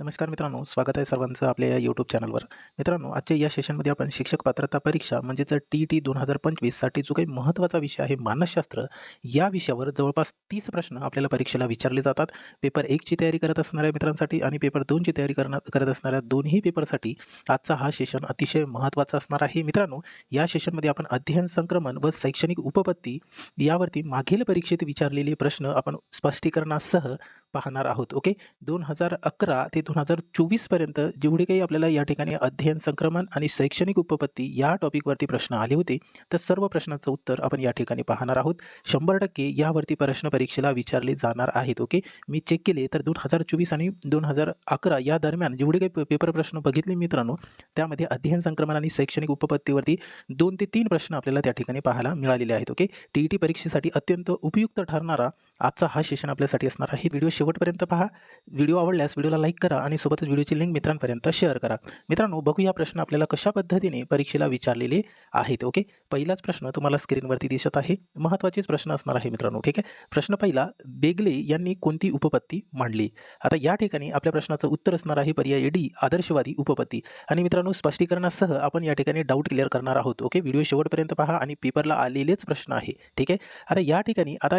नमस्कार मित्रांनो स्वागत आहे सर्वांचं आपल्या या यूट्यूब चॅनलवर मित्रांनो आजच्या या सेशनमध्ये आपण शिक्षक पात्रता परीक्षा म्हणजेच टी टी दोन हजार पंचवीससाठी जो काही महत्त्वाचा विषय आहे मानसशास्त्र या विषयावर जवळपास तीस प्रश्न आपल्याला परीक्षेला विचारले जातात. पेपर एकची तयारी करत असणाऱ्या मित्रांसाठी आणि पेपर दोनची तयारी करणार करत असणाऱ्या दोन्ही पेपरसाठी आजचा हा सेशन अतिशय महत्त्वाचा असणार आहे. मित्रांनो या सेशनमध्ये आपण अध्ययन संक्रमण व शैक्षणिक उपपत्ती यावरती मागील परीक्षेत विचारलेले प्रश्न आपण स्पष्टीकरणासह पाहणार आहोत ओके? दोन हजार अकरा ते दोन हजार चोवीसपर्यंत जेवढे काही आपल्याला या ठिकाणी अध्ययन संक्रमण आणि शैक्षणिक उपपत्ती या टॉपिकवरती प्रश्न आले होते तर सर्व प्रश्नाचं उत्तर आपण या ठिकाणी पाहणार आहोत. शंभर टक्के यावरती प्रश्न परीक्षेला विचारले जाणार आहेत ओके? मी चेक केले तर दोन हजार चोवीस आणि दोन हजार अकरा या दरम्यान जेवढे काही पे- पेपर प्रश्न बघितले मित्रांनो त्यामध्ये अध्ययन संक्रमण आणि शैक्षणिक उपपत्तीवरती दोन ते तीन प्रश्न आपल्याला त्या ठिकाणी पाहायला मिळालेले आहेत ओके? टी ई टी परीक्षेसाठी अत्यंत उपयुक्त ठरणारा आजचा हा सेशन आपल्यासाठी असणार आहे. व्हिडिओ शेवटपर्यंत पहा. व्हिडिओ आवडल्यास व्हिडिओला लाईक करा आणि सोबतच व्हिडिओची लिंक मित्रांपर्यंत शेअर करा. मित्रांनो बघूया प्रश्न आपल्याला कशा पद्धतीने परीक्षेला विचारलेले आहेत ओके पहिलाच प्रश्न तुम्हाला स्क्रीनवरती दिसत आहे. महत्त्वाचेच प्रश्न असणार आहे मित्रांनो ठीक आहे? प्रश्न पहिला बेगले यांनी कोणती उपपत्ती मांडली? आता या ठिकाणी आपल्या प्रश्नाचं उत्तर असणार आहे पर्याय डी आदर्शवादी उपपत्ती. आणि मित्रांनो स्पष्टीकरणासह आपण या ठिकाणी डाऊट क्लिअर करणार आहोत ओके व्हिडिओ शेवटपर्यंत पहा आणि पेपरला आलेलेच प्रश्न आहे ठीक आहे? आता या ठिकाणी आता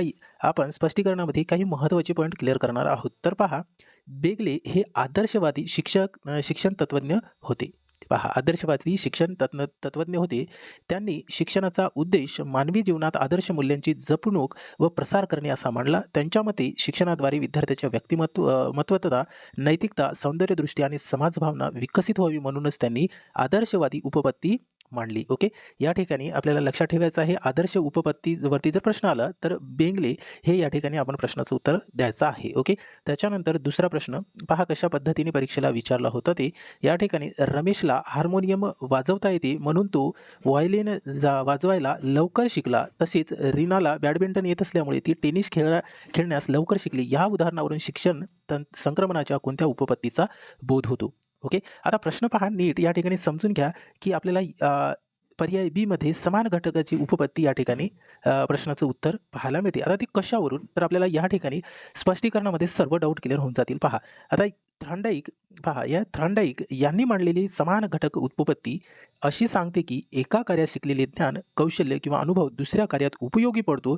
आपण स्पष्टीकरणामध्ये काही महत्त्वाचे पॉईंट क्लिअर करणार करणार आहोत. तर पहा बेगले हे आदर्शवादी शिक्षक शिक्षण तत्त्वज्ञ होते. पहा आदर्शवादी शिक्षण तत्न तत्त्वज्ञ होते. त्यांनी शिक्षणाचा उद्देश मानवी जीवनात आदर्श मूल्यांची जपणूक व प्रसार करणे असा मांडला. त्यांच्या मते शिक्षणाद्वारे विद्यार्थ्याच्या व्यक्तिमत्व अ, नैतिकता सौंदर्यदृष्टी आणि समाजभावना विकसित व्हावी म्हणूनच त्यांनी आदर्शवादी उपपत्ती मांडली. ओके? या ठिकाणी आपल्याला लक्षात ठेवायचं आहे आदर्श उपपत्तीवरती जर प्रश्न आला तर बेंगले हे या ठिकाणी आपण प्रश्नाचं उत्तर द्यायचं आहे. ओके? त्याच्यानंतर दुसरा प्रश्न पहा कशा पद्धतीने परीक्षेला विचारला होता ते. या ठिकाणी रमेशला हार्मोनियम वाजवता येते म्हणून तो व्हायलिन जा वाजवायला लवकर शिकला. तसेच रीनाला बॅडमिंटन येत असल्यामुळे ती टेनिस खेळा खेळण्यास लवकर शिकली. या उदाहरणावरून शिक्षण तं संक्रमणाच्या कोणत्या उपपत्तीचा बोध होतो? ओके? आता प्रश्न पहा नीट. या ठिकाणी समजून घ्या की आपल्याला पर्याय बीमध्ये समान घटकाची उपपत्ती या ठिकाणी प्रश्नाचं उत्तर पाहायला मिळते. आता ती कशावरून? तर आपल्याला या ठिकाणी स्पष्टीकरणामध्ये सर्व डाऊट क्लिअर होऊन जातील. पहा. आता थ्रंडाईक पहा या थ्रंडाईक यांनी मांडलेली समान घटक उपपत्ती अशी सांगते की एका कार्यात शिकलेले ज्ञान कौशल्य किंवा अनुभव दुसऱ्या कार्यात उपयोगी पडतो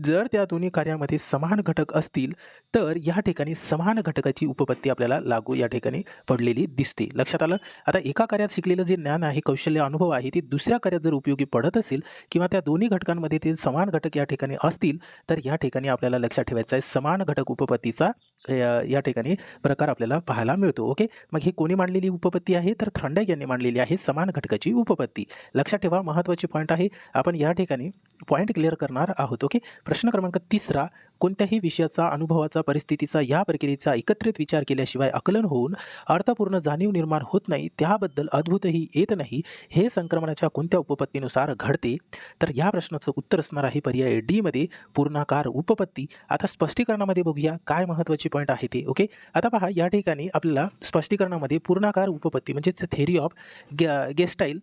जर त्या दोन्ही कार्यामध्ये समान घटक असतील तर या ठिकाणी समान घटकाची उपपत्ती आपल्याला लागू या ठिकाणी पडलेली दिसते. लक्षात आलं? आता एका कार्यात शिकलेलं जे ज्ञान आहे कौशल्य अनुभव आहे ते दुसऱ्या कार्यात जर उपयोगी पडत असेल किंवा त्या दोन्ही घटकांमध्ये ते समान घटक या ठिकाणी असतील तर या ठिकाणी आपल्याला लक्षात ठेवायचं आहे समान घटक उपपत्तीचा या ठिकाणी प्रकार आपल्याला पाहायला मिळतो. ओके? मग ही कोणी मांडलेली उपपत्ती आहे? तर थंडक यांनी मांडलेली आहे समान घटकाची उपपत्ती. लक्षात ठेवा महत्त्वाची पॉईंट आहे. आपण या ठिकाणी पॉईंट क्लिअर करणार आहोत. ओके? प्रश्न क्रमांक तिसरा कोणत्याही विषयाचा अनुभवाचा परिस्थितीचा या प्रक्रियेचा एकत्रित विचार केल्याशिवाय आकलन होऊन अर्थपूर्ण जाणीव निर्माण होत नाही त्याबद्दल अद्भुतही येत नाही हे संक्रमणाच्या कोणत्या उपपत्तीनुसार घडते? तर या प्रश्नाचं उत्तर असणार आहे पर्याय डीमध्ये पूर्णाकार उपपत्ती. आता स्पष्टीकरणामध्ये बघूया काय महत्त्वाचे पॉईंट आहे ते ओके आता पहा या ठिकाणी आपल्याला स्पष्टीकरणामध्ये पूर्णाकार उपपत्ती म्हणजेच theory of gay gestalt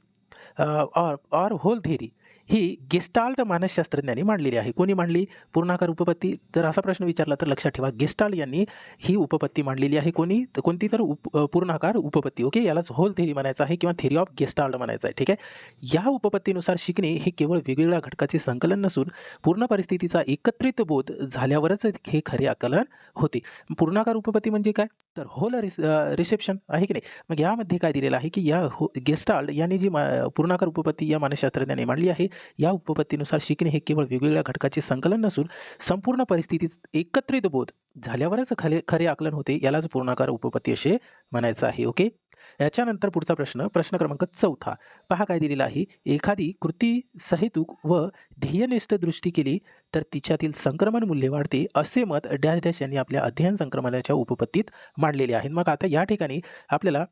or or whole theory he gestalt मानसशास्त्रज्ञांनी मांडलेली आहे. कोणी मांडली? पूर्णाकार उपपत्ती. जर असा प्रश्न विचारला तर लक्षात ठेवा गेस्टाल्ट यांनी ही उपपत्ती मांडलेली आहे. कोणी? तर कोणती तर उप पूर्णाकार उपपत्ती. ओके? यालाच होल थेरी म्हणायचं आहे किंवा थेरी ऑफ गेस्टाल्ट म्हणायचं आहे. ठीक आहे? या उपपत्तीनुसार शिकणे हे केवळ वेगवेगळ्या घटकाचे संकलन नसून पूर्ण परिस्थितीचा एकत्रित बोध झाल्यावरच हे खरे आकलन होते. पूर्णाकार उपपत्ती म्हणजे काय? तर होल रिस रिसेप्शन आहे की नाही? मग यामध्ये काय दिलेलं आहे की या हो गेस्टाल्ड यांनी जी मा पूर्णाकार उपपत्ती या मानसशास्त्रज्ञाने मांडली आहे या उपपत्तीनुसार शिकणे हे केवळ वेगवेगळ्या घटकाचे संकलन नसून संपूर्ण परिस्थितीत एकत्रित बोध झाल्यावरच खरे खरे आकलन होते यालाच पूर्णाकार उपपत्ती असे म्हणायचं आहे ओके? याच्यानंतर पुढचा प्रश्न प्रश्न क्रमांक चौथा. पहा काय दिलेला आहे. एखादी कृती सहेतुक व ध्येयनिष्ठ दृष्टी केली तर तिच्यातील संक्रमण मूल्य वाढते असे मत डॅश डॅश यांनी आपल्या अध्ययन संक्रमणाच्या उपपत्तीत मांडलेले आहे मग आता या ठिकाणी आपल्याला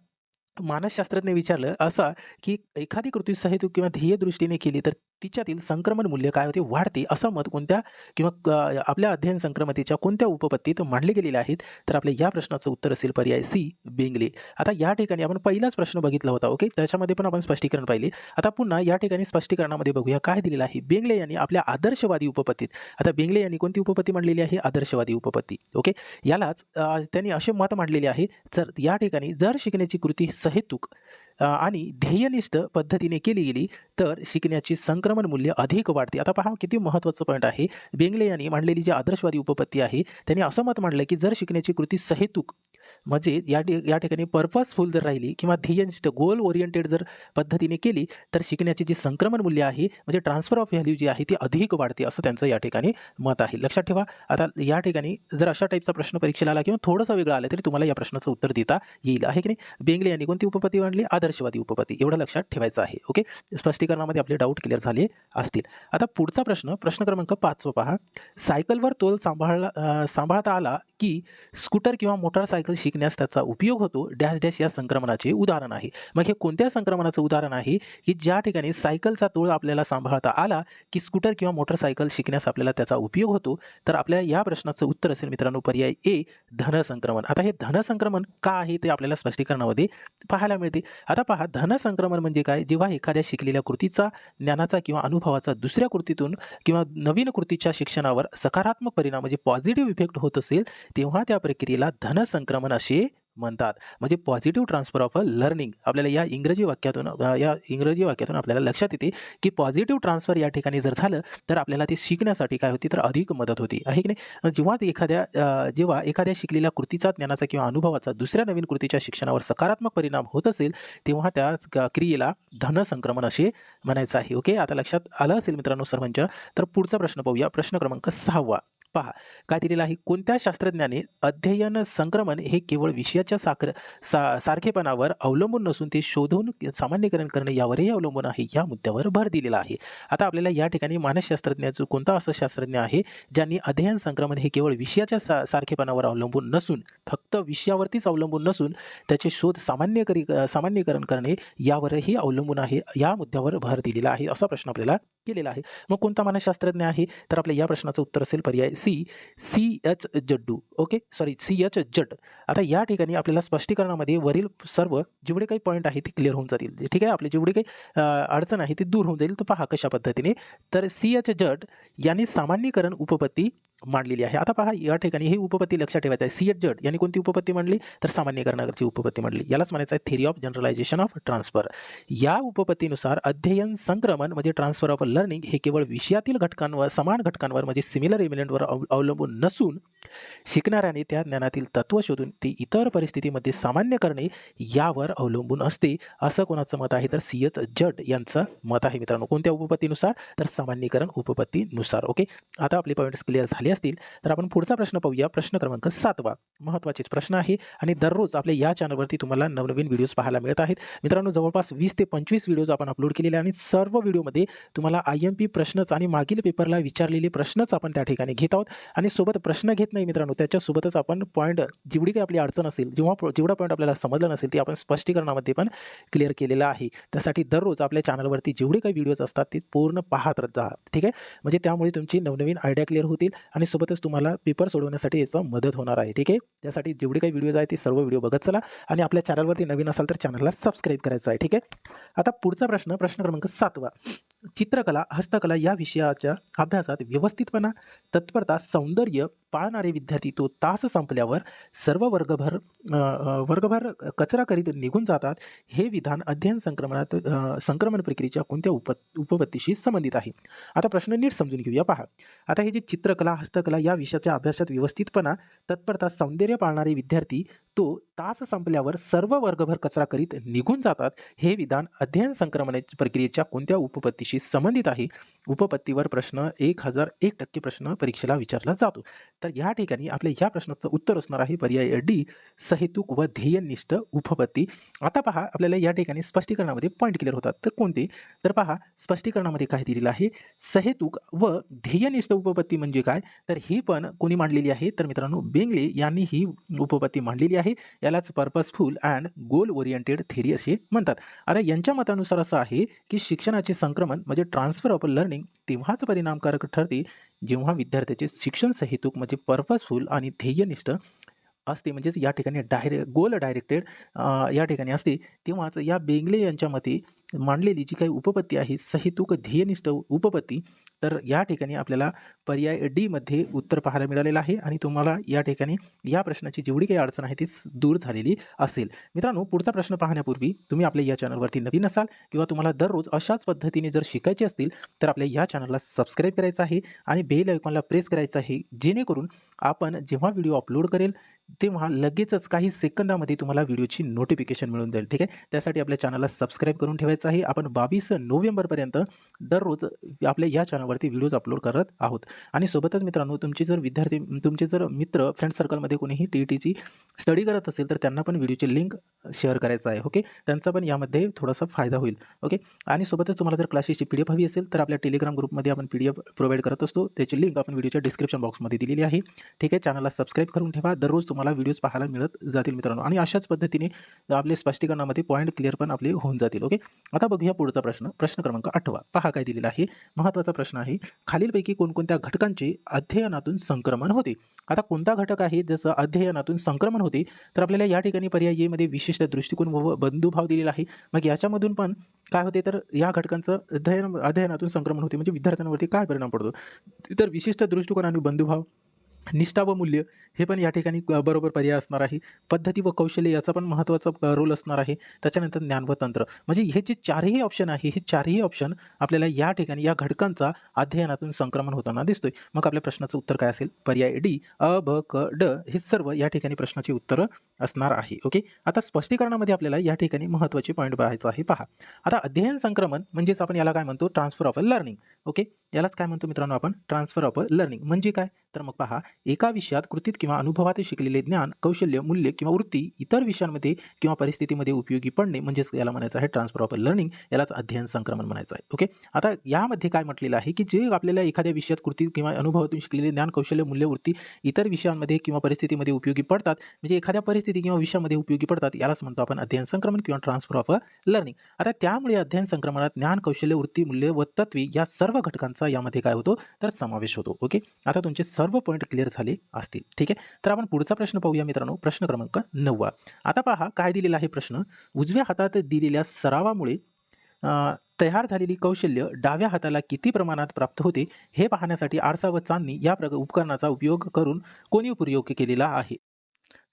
मानसशास्त्रज्ञ विचारलं असा की एखादी कृती सहेतुक किंवा ध्येय दृष्टीने केली तर तिच्यातील संक्रमण मूल्य काय होते? वाढते असं मत कोणत्या किंवा आपल्या अध्ययन संक्रमतेच्या कोणत्या उपपत्तीत मांडले गेलेले आहेत? तर आपल्या या प्रश्नाचं उत्तर असेल पर्याय सी बेंगले. आता या ठिकाणी आपण पहिलाच प्रश्न बघितला होता ओके? त्याच्यामध्ये पण आपण स्पष्टीकरण पाहिले. आता पुन्हा या ठिकाणी स्पष्टीकरणामध्ये बघूया काय दिलेलं आहे. बेंगले यांनी आपल्या आदर्शवादी उपपत्तीत आता बेंगले यांनी कोणती उपपत्ती मांडलेली आहे? आदर्शवादी उपपत्ती ओके? यालाच त्यांनी असे मत मांडलेले आहे जर या ठिकाणी जर शिकण्याची कृती सहेतुक आणि ध्येयनिष्ठ पद्धतीने केली गेली तर शिकण्याची संक्रमण मूल्य अधिक वाढते. आता पहा हो, किती महत्त्वाचं पॉईंट आहे. बेंगले यांनी मांडलेली जी आदर्शवादी उपपत्ती आहे त्यांनी असं मत मांडलं की जर शिकण्याची कृती सहेतुक म्हणजे या ठि या ठिकाणी पर्पजफुल जर राहिली किंवा ध्येयनिष्ठ गोल ओरिएंटेड जर पद्धतीने केली तर शिकण्याची जी संक्रमण मूल्य आहे म्हणजे ट्रान्सफर ऑफ व्हॅल्यू जी आहे ती अधिक वाढते असं त्यांचं या ठिकाणी मत आहे. लक्षात ठेवा आता या ठिकाणी जर अशा टाईपचा प्रश्न परीक्षेला आला किंवा थोडासा वेगळा आला तरी तुम्हाला या प्रश्नाचं उत्तर देता येईल. आहे की नाही? बेंगले यांनी कोणती उपपती मांडली? आदर्शवादी उपपती. एवढं लक्षात ठेवायचं आहे. ओके? स्पष्टीकरणामध्ये आपले डाऊट क्लिअर झाले असतील. आता पुढचा प्रश्न प्रश्न क्रमांक पाचवा पहा. सायकलवर तोल सांभाळला सांभाळता आला की स्कूटर किंवा मोटारसायकल शिकण्यास त्याचा उपयोग होतो डॅश डॅश या संक्रमणाचे उदाहरण आहे. मग हे कोणत्या संक्रमणाचं उदाहरण आहे? की ज्या ठिकाणी सायकलचा तोळ आपल्याला सांभाळता आला की स्कूटर किंवा मोटरसायकल शिकण्यास आपल्याला त्याचा उपयोग होतो? तर आपल्या या प्रश्नाचं उत्तर असेल मित्रांनो पर्याय ए धनसंक्रमण आता हे धनसंक्रमण का आहे ते आपल्याला स्पष्टीकरणामध्ये पाहायला मिळते. आता पहा धनसंक्रमण म्हणजे काय? जेव्हा एखाद्या शिकलेल्या कृतीचा ज्ञानाचा किंवा अनुभवाचा दुसऱ्या कृतीतून किंवा नवीन कृतीच्या शिक्षणावर सकारात्मक परिणाम म्हणजे पॉझिटिव्ह इफेक्ट होत असेल तेव्हा त्या प्रक्रियेला धनसंक्रमण असे म्हणतात. म्हणजे positive transfer of a learning आपल्याला या इंग्रजी वाक्यातून या इंग्रजी वाक्यातून आपल्याला लक्षात येते की पॉझिटिव्ह ट्रान्सफर या ठिकाणी जर झालं तर आपल्याला ते शिकण्यासाठी काय होती तर अधिक मदत होती. आहे की नाही? जेव्हा ते एखाद्या जेव्हा एखाद्या शिकलेल्या कृतीचा ज्ञानाचा किंवा अनुभवाचा दुसऱ्या नवीन कृतीच्या शिक्षणावर सकारात्मक परिणाम होत असेल तेव्हा त्या क्रियेला धनसंक्रमण असे म्हणायचं आहे. ओके? आता लक्षात आलं असेल मित्रांनो सर्वांच्या? तर पुढचा प्रश्न पाहूया. प्रश्न क्रमांक सहावा. पहा काय दिलेलं आहे? कोणत्या शास्त्रज्ञाने अध्ययन संक्रमण हे केवळ विषयाच्या साखर सा सारखेपणावर अवलंबून नसून ते शोधून सामान्यकरण करणे यावरही अवलंबून आहे या मुद्द्यावर भर दिलेला आहे. आता आपल्याला या ठिकाणी मानसशास्त्रज्ञाचं कोणता असं शास्त्रज्ञ आहे ज्यांनी अध्ययन संक्रमण हे केवळ विषयाच्या सा सारखेपणावर अवलंबून नसून फक्त विषयावरतीच अवलंबून नसून त्याचे शोध सामान्यकरी सामान्यकरण करणे यावरही अवलंबून आहे या मुद्द्यावर भर दिलेला आहे असा प्रश्न आपल्याला केलेला आहे. मग कोणता मानसशास्त्रज्ञ आहे? तर आपल्या या प्रश्नाचं उत्तर असेल पर्याय C C H Judd. Okay sorry C H Judd आता या ठिकाणी आपल्याला स्पष्टीकरणामध्ये वरील सर्व जेवढे काही पॉईंट आहे ते क्लिअर होऊन जातील. जे- ठीक आहे? आपले जेवढे काही अडचण आहे ती दूर होऊन जाईल. तर पहा कशा पद्धतीने. तर सी एच जट यांनी सामान्यीकरण उपपत्ती मांडलेली आहे. आता पहा या ठिकाणी ही उपपत्ती लक्षात ठेवायचं आहे. सी एच यांनी कोणती उपपत्ती मांडली? तर सामान्यकरणाची उपपत्ती मांडली. यालाच म्हणायचं आहे theory of generalisation of transfer या उपपत्तीनुसार अध्ययन संक्रमण म्हणजे ट्रान्सफर ऑफ लर्निंग हे केवळ विषयातील घटकांवर समान घटकांवर म्हणजे सिमिलर एलिमेंटवर अव- अवलंबून नसून शिकणाऱ्याने त्या ज्ञानातील तत्त्व शोधून ते इतर परिस्थितीमध्ये सामान्य करणे यावर अवलंबून असते असं कोणाचं मत आहे? तर सी एच जड यांचं मत आहे मित्रांनो. कोणत्या उपपत्तीनुसार? तर सामान्यीकरण उपपत्तीनुसार. ओके? आता आपले पॉईंट्स क्लिअर झाले. असतील तर आपण पुढचा प्रश्न पाहूया. प्रश्न क्रमांक सातवा महत्त्वाचेच प्रश्न आहे आणि दररोज आपल्या या चॅनलवरती तुम्हाला नवनवीन व्हिडिओज पाहायला मिळत आहेत. मित्रांनो जवळपास वीस ते पंचवीस व्हिडिओज आपण अपलोड केलेले आणि सर्व व्हिडिओमध्ये तुम्हाला आय एम पी प्रश्नच आणि मागील पेपरला विचारलेले प्रश्नच आपण त्या ठिकाणी घेत आहोत. आणि सोबत प्रश्न घेत नाही मित्रांनो त्याच्यासोबतच आपण पॉईंट जेवढी काही आपली अडचण असेल जेव्हा जेवढा पॉईंट आपल्याला समजलं नसेल ते आपण स्पष्टीकरणामध्ये पण क्लिअर केलेलं आहे. त्यासाठी दररोज आपल्या चॅनलवरती जेवढे काही व्हिडिओज असतात ते पूर्ण पाहत जा ठीक आहे? म्हणजे त्यामुळे तुमची नवनवीन आयडिया क्लिअर होतील आणि सोबतच तुम्हाला पेपर सोडवण्यासाठी याचं मदत होणार आहे ठीक आहे? त्यासाठी जेवढे काही व्हिडिओज आहेत ते सर्व व्हिडिओ बघत चला आणि आपल्या चॅनलवरती नवीन असाल तर चॅनलला सबस्क्राईब करायचं आहे ठीक आहे? आता पुढचा प्रश्न प्रश्न क्रमांक सातवा. चित्रकला हस्तकला या विषयाच्या अभ्यासात व्यवस्थितपणा तत्परता सौंदर्य पाळणारे विद्यार्थी तो तास संपल्यावर सर्व वर्गभर वर्गभर कचरा करीत निघून जातात. हे विधान अध्ययन संक्रमणात संक्रमण प्रक्रियेच्या कोणत्या उप उपपत्तीशी संबंधित आहे? आता प्रश्न नीट समजून घेऊया. पहा. आता हे जे चित्रकला हस्तकला या विषयाच्या अभ्यासात व्यवस्थितपणा तत्परता सौंदर्य पाळणारे विद्यार्थी तो तास संपल्यावर सर्व वर्गभर कचरा करीत निघून जातात. हे विधान अध्ययन संक्रमण प्रक्रियेच्या कोणत्या उपपत्तीशी संबंधित आहे? उपपत्तीवर प्रश्न एक हजार एक टक्के प्रश्न परीक्षेला विचारला जातो. तर या ठिकाणी आपल्या या प्रश्नाचं उत्तर असणार आहे पर्याय डी सहेतुक व ध्येयनिष्ठ उपपत्ती. आता पहा आपल्याला या ठिकाणी स्पष्टीकरणामध्ये पॉईंट क्लिअर होतात. तर कोणते? तर पहा स्पष्टीकरणामध्ये काय दिलेलं आहे? सहेतुक व ध्येयनिष्ठ उपपत्ती म्हणजे काय? तर ही पण कोणी मांडलेली आहे? तर मित्रांनो बेंगळे यांनी ही उपपत्ती मांडलेली आहे. आहे यालाच purposeful and goal oriented theory असे म्हणतात. आता यांच्या मतानुसार असं आहे की शिक्षणाचे संक्रमण म्हणजे ट्रान्सफर ऑफ लर्निंग तेव्हाच परिणामकारक ठरते जेव्हा विद्यार्थ्याचे शिक्षण सहेतुक म्हणजे पर्पजफुल आणि ध्येयनिष्ठ असते. म्हणजेच या ठिकाणी डायरे गोल डायरेक्टेड या ठिकाणी असते. तेव्हाच या बेंगले यांच्या मते मांडलेली जी काही उपपत्ती आहे सहेतुक ध्येयनिष्ठ उपपत्ती तर या ठिकाणी आपल्याला पर्याय डीमध्ये उत्तर पाहायला मिळालेलं आहे आणि तुम्हाला या ठिकाणी या प्रश्नाची जेवढी काही अडचण आहे ती दूर झालेली असेल. मित्रांनो पुढचा प्रश्न पाहण्यापूर्वी तुम्ही आपल्या या चॅनलवरती नवीन असाल किंवा तुम्हाला दररोज अशाच पद्धतीने जर शिकायचे असतील तर आपल्या या चॅनलला सबस्क्राईब करायचं आहे आणि बेल आयकॉनला प्रेस करायचं आहे जेणेकरून आपण जेव्हा व्हिडिओ अपलोड करेल तेव्हा लगेचच काही सेकंदामध्ये तुम्हाला व्हिडिओची नोटिफिकेशन मिळून जाईल ठीक आहे? त्यासाठी आपल्या चॅनलला सबस्क्राईब करून ठेवायचं आहे. आपण बावीस नोव्हेंबरपर्यंत दररोज आपल्या या चॅनलवरती व्हिडिओज अपलोड करत आहोत. आणि सोबतच मित्रांनो तुमची जर विद्यार्थी तुमचे जर मित्र फ्रेंड सर्कलमध्ये कोणीही टी ई टीची स्टडी करत असेल तर त्यांना पण व्हिडिओची लिंक शेअर करायचं आहे ओके त्यांचा पण यामध्ये थोडासा फायदा होईल ओके आणि सोबतच तुम्हाला जर क्लासेसची पी डी एफ हवी असेल तर आपल्या टेलिग्राम ग्रुपमध्ये आपण पी डी एफ प्रोव्हाइड करत असतो. त्याची लिंक आपण व्हिडिओच्या डिस्क्रिप्शन बॉक्समध्ये दिलेली आहे. ठीक आहे? चॅनलला सबस्क्राईब करून ठेवा. दररोज तुम्हाला व्हिडिओज पाहायला मिळत जातील मित्रांनो. आणि अशाच पद्धतीने आपले स्पष्टीकरणामध्ये पॉईंट क्लिअर पण आपले होऊन जातील ओके आता बघूया पुढचा प्रश्न. प्रश्न क्रमांक आठवा. पहा काय दिलेला आहे. महत्त्वाचा प्रश्न आहे खालीलपैकी कोणकोणत्या घटकांचे अध्ययनातून संक्रमण होते? आता कोणता घटक आहे? जसं अध्ययनातून संक्रमण होते तर आपल्याला या ठिकाणी पर्याय येमध्ये विशिष्ट दृष्टिकोन व बंधुभाव दिलेला आहे. मग याच्यामधून पण काय होते? तर या घटकांचं अध्ययन अध्ययनातून संक्रमण होते. म्हणजे विद्यार्थ्यांवरती काय परिणाम पडतो? तर विशिष्ट दृष्टिकोन आणि बंधुभाव. निष्ठा व मूल्य हे पण या ठिकाणी बरोबर पर्याय असणार आहे. पद्धती व कौशल्य याचा पण महत्त्वाचा रोल असणार आहे. त्याच्यानंतर ज्ञान व तंत्र. म्हणजे हे जे चारही ऑप्शन आहे हे चारही ऑप्शन आपल्याला या ठिकाणी या घटकांचा अध्ययनातून संक्रमण होताना दिसतोय. मग आपल्या प्रश्नाचं उत्तर काय असेल? पर्याय डी अ ब क ड हे सर्व या ठिकाणी प्रश्नाची उत्तरं असणार आहे. ओके? आता स्पष्टीकरणामध्ये आपल्याला या ठिकाणी महत्त्वाचे पॉईंट पाहायचं आहे. पहा. आता अध्ययन संक्रमण म्हणजेच आपण याला काय म्हणतो? Transfer of learning okay? यालाच काय म्हणतो मित्रांनो आपण? ट्रान्सफर ऑफ लर्निंग म्हणजे काय? तर मग पहा. एका विषयात कृतीत किंवा अनुभवात शिकलेले ज्ञान कौशल्य मूल्य किंवा वृत्ती इतर विषयांमध्ये किंवा परिस्थितीमध्ये उपयोगी पडणे म्हणजेच याला म्हणायचं आहे ट्रान्सफर ऑफ लर्निंग यालाच अध्ययन संक्रमण म्हणायचं आहे. ओके आता यामध्ये काय म्हटलेलं आहे की जे आपल्याला एखाद्या विषयात कृती किंवा अनुभवातून शिकलेले ज्ञान कौशल्य मूल्य वृत्ती इतर विषयांमध्ये किंवा परिस्थितीमध्ये उपयोगी पडतात म्हणजे एखाद्या परिस्थिती किंवा विषयामध्ये उपयोगी पडतात यालाच म्हणतो आपण अध्ययन संक्रमण किंवा ट्रान्सफर ऑफ लर्निंग आता त्यामुळे अध्ययन संक्रमणात ज्ञान कौशल्य वृत्ती मूल्य व तत्वी या सर्व घटकांचा यामध्ये काय होतो? तर समावेश होतो. ओके आता तुमचे सर्व पॉईंट क्लिअर झाले असतील. ठीक आहे? तर आपण पुढचा प्रश्न पाहूया मित्रांनो. प्रश्न क्रमांक नववा. आता पहा काय दिलेला आहे प्रश्न? उजव्या हातात दिलेल्या सरावामुळे तयार झालेली कौशल्य डाव्या हाताला किती प्रमाणात प्राप्त होते हे पाहण्यासाठी आरसा व चांदणी या प्रग उपकरणाचा उपयोग करून कोणी उपयोग केलेला आहे?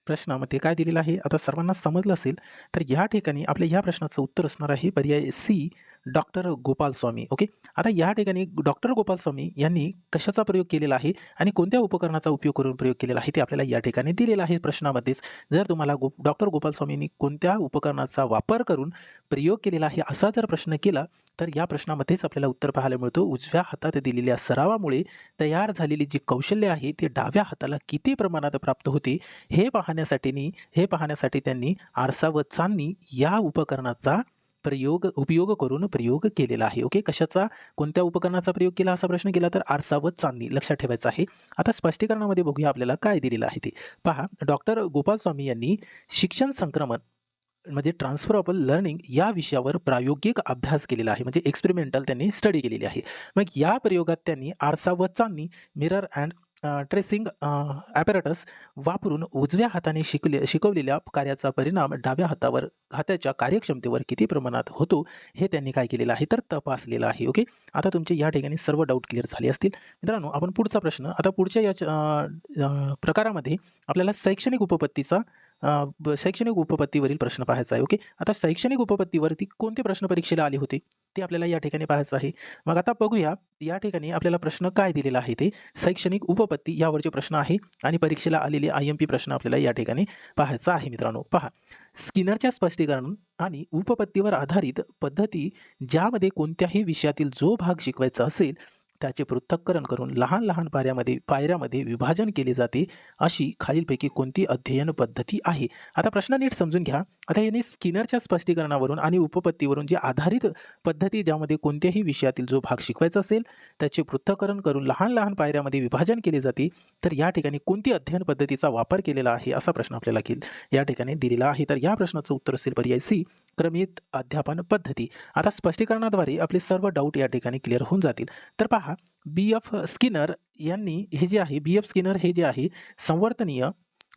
प्रश्नामध्ये काय दिलेलं आहे? आता सर्वांना समजलं असेल तर या ठिकाणी आपल्या या प्रश्नाचं उत्तर असणार आहे पर्याय C. Doctor Gopal Swami okay? आता या ठिकाणी डॉक्टर गोपाल स्वामी यांनी कशाचा प्रयोग केलेला आहे आणि कोणत्या उपकरणाचा उपयोग करून प्रयोग केलेला आहे ते आपल्याला या ठिकाणी दिलेलं आहे प्रश्नामध्येच. जर तुम्हाला गो डॉक्टर गोपाल स्वामींनी कोणत्या उपकरणाचा वापर करून प्रयोग केलेला आहे असा जर प्रश्न केला तर या प्रश्नामध्येच आपल्याला उत्तर पाहायला मिळतो. उजव्या हातात दिलेल्या सरावामुळे तयार झालेली जी कौशल्य आहे ते डाव्या हाताला किती प्रमाणात प्राप्त होते हे पाहण्यासाठी हे पाहण्यासाठी त्यांनी आरसा व चांदणी या उपकरणाचा प्रयोग उपयोग करून प्रयोग केलेला आहे. ओके कशाचा कोणत्या उपकरणाचा प्रयोग केला असा प्रश्न केला तर आरसा व चांदणी लक्षात ठेवायचं आहे. आता स्पष्टीकरणामध्ये बघूया आपल्याला काय दिलेलं आहे ते. पहा डॉक्टर गोपालस्वामी यांनी शिक्षण संक्रमण म्हणजे ट्रान्सफरबल लर्निंग या विषयावर प्रायोगिक अभ्यास केलेला आहे. म्हणजे एक्सपेरिमेंटल त्यांनी स्टडी केलेली आहे. मग या प्रयोगात त्यांनी आरसा व चांदणी मिरर अँड ट्रेसिंग ॲपॅरेटस वापरून उजव्या हाताने शिकले शिकवलेल्या कार्याचा परिणाम डाव्या हातावर हाताच्या कार्यक्षमतेवर किती प्रमाणात होतो हे त्यांनी काय केलेलं आहे तर तपासलेलं आहे ओके आता तुमचे या ठिकाणी सर्व डाऊट क्लिअर झाले असतील. मित्रांनो आपण पुढचा प्रश्न आता पुढच्या या प्रकारामध्ये आपल्याला शैक्षणिक उपपत्तीचा शैक्षणिक उपपत्तीवरील प्रश्न पाहायचा आहे ओके? आता शैक्षणिक उपपत्तीवरती कोणते प्रश्न परीक्षेला आले होते? ते आपल्याला या ठिकाणी पाहायचं आहे. मग आता बघूया या ठिकाणी आपल्याला प्रश्न काय दिलेला आहे ते? शैक्षणिक उपपत्ती यावरचे प्रश्न आहे आणि परीक्षेला आलेले आय एम पी प्रश्न आपल्याला या ठिकाणी पाहायचा आहे मित्रांनो. पहा स्किनरच्या स्पष्टीकरण आणि उपपत्तीवर आधारित पद्धती ज्यामध्ये कोणत्याही विषयातील जो भाग शिकवायचा असेल त्याचे पृथक्करण करून लहान लहान पाऱ्यामध्ये पायऱ्यामध्ये विभाजन केले जाते अशी खालीलपैकी कोणती अध्ययन पद्धती आहे? आता प्रश्न नीट समजून घ्या. आता यांनी स्किनरच्या स्पष्टीकरणावरून आणि उपपत्तीवरून जे आधारित पद्धती ज्यामध्ये कोणत्याही विषयातील जो भाग शिकवायचा असेल त्याचे पृथक्करण करून लहान लहान पायऱ्यामध्ये विभाजन केले जाते तर या ठिकाणी कोणती अध्ययन पद्धतीचा वापर केलेला आहे असा प्रश्न आपल्याला या ठिकाणी दिलेला आहे. तर या प्रश्नाचं उत्तर असेल पर्याय सी. क्रमित अध्यापन पद्धती. आता स्पष्टीकरणाद्वारे आपले सर्व डाऊट या ठिकाणी क्लिअर होऊन जातील. तर पहा बी एफ स्किनर यांनी हे जे आहे बी एफ स्किनर हे जे आहे संवर्तनीय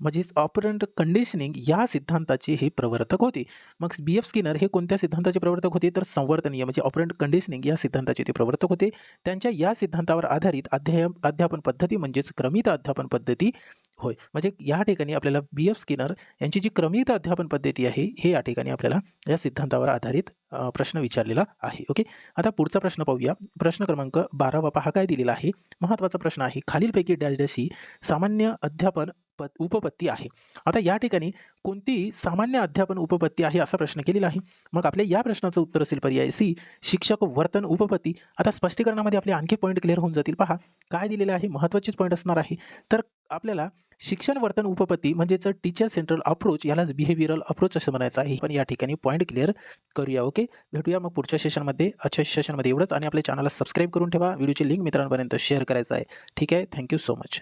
म्हणजेच ऑपरंट कंडिशनिंग या सिद्धांताचे हे प्रवर्तक होते. मग बी एफ स्किनर हे कोणत्या सिद्धांताचे प्रवर्तक होते? तर संवर्तनीय म्हणजे ऑपरंट कंडिशनिंग या सिद्धांताचे ते प्रवर्तक होते. त्यांच्या या सिद्धांतावर आधारित अध्याय अध्यापन पद्धती म्हणजेच क्रमित अध्यापन पद्धती होय. म्हणजे या ठिकाणी आपल्याला बी एफ स्किनर यांची जी क्रमित अध्यापन पद्धती आहे हे या ठिकाणी आपल्याला या सिद्धांतावर आधारित प्रश्न विचारलेला आहे. ओके? आता पुढचा प्रश्न पाहूया. प्रश्न क्रमांक बारावा पहा काय दिलेला आहे? महत्त्वाचा प्रश्न आहे. खालीलपैकी डॅश डॅश ही सामान्य अध्यापन प उपपत्ती आहे. आता या ठिकाणी कोणती सामान्य अध्यापन उपपत्ती आहे असा प्रश्न केलेला आहे. मग आपल्या या प्रश्नाचं उत्तर असेल पर्याय सी शिक्षक वर्तन उपपत्ती. आता स्पष्टीकरणामध्ये आपले आणखी पॉईंट क्लिअर होऊन जातील. पहा काय दिलेलं आहे? महत्त्वाचेच पॉईंट असणार आहे. तर आपल्याला शिक्षण वर्तन उपपत्ती म्हणजेच टीचर सेंट्रल अप्रोच यालाच बिहेवियरल अप्रोच असं म्हणायचं आहे. पण या ठिकाणी पॉईंट क्लिअर करूया ओके भेटूया मग पुढच्या सेशनमध्ये आजच्या सेशनमध्ये एवढंच आणि आपल्या चॅनलला सबस्क्राईब करून ठेवा. व्हिडिओची लिंक मित्रांपर्यंत शेअर करायचं आहे. ठीक आहे? Thank you so much